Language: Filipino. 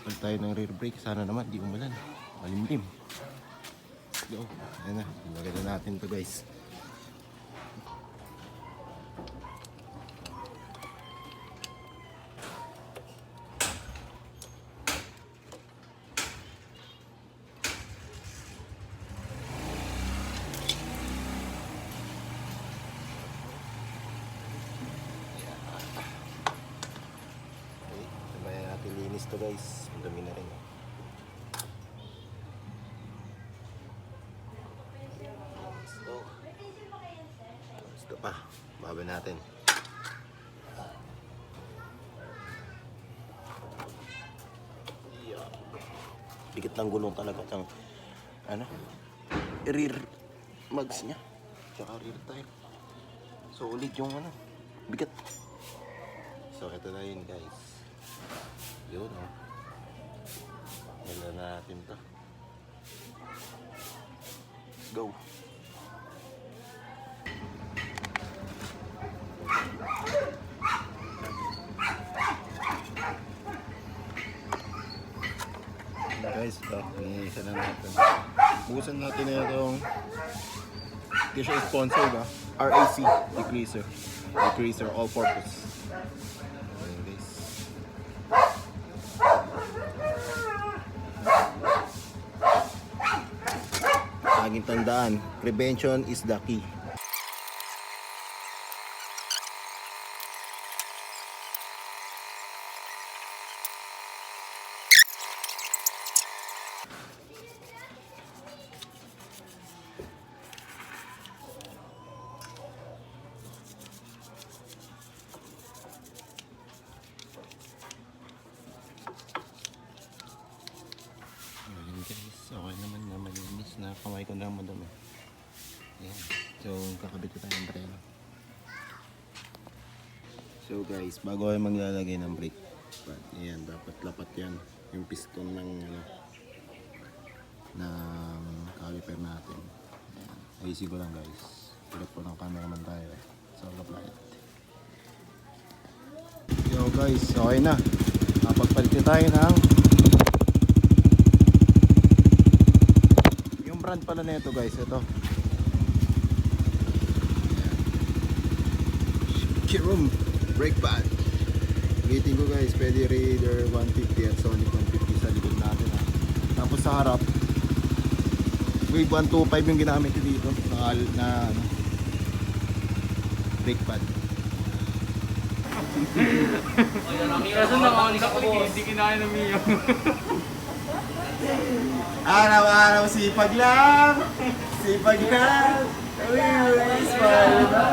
Kapag tayo ng rear brake, sana naman di umulan. Malimlim. Go. Ayan na. Ilagay na natin to guys. Linis to guys. Dami na rin. Go. Gusto pa. Baba natin. Yeah. Bigat ng gulong talaga. Ang, ano? Rear mags niya. Tsaka rear tire. Solid yung ano. Bigat. So, ito na yun guys. Yun, oh. Wala na natin to. Let's go. Guys, ito. Iniisa na natin. Bukusan natin na itong hindi siya sponsored ah. RAC Decreaser. Decreaser all-purpose. Ayan Laging tandaan, prevention is the key. Ayun guys, okay naman na malinis na kamay ko na madami. Ayan. So, kakabit ko tayo ng preno. So guys, bago kayo maglalagay ng brake pad, ayan, dapat lapat yan. Yung piston ng ano, ng caliper natin. Ayan. Ayusin ko lang guys. Pilot po ng cameraman tayo. So, lapit. Yo guys, okay na. Napagpalit na tayo ng Yung brand pala nito guys, ito. Kirum brake pad. Rating ko guys, pwede Raider 150 at Sonic 150 sa likod natin ha. Tapos sa harap, Wave 125 yung ginamit ko dito na, na ano, brake pad. Kaso nakakalika ko, hindi kinaya ng Mio. Araw-araw sipag lang! Sipag lang! Uy, uy, smile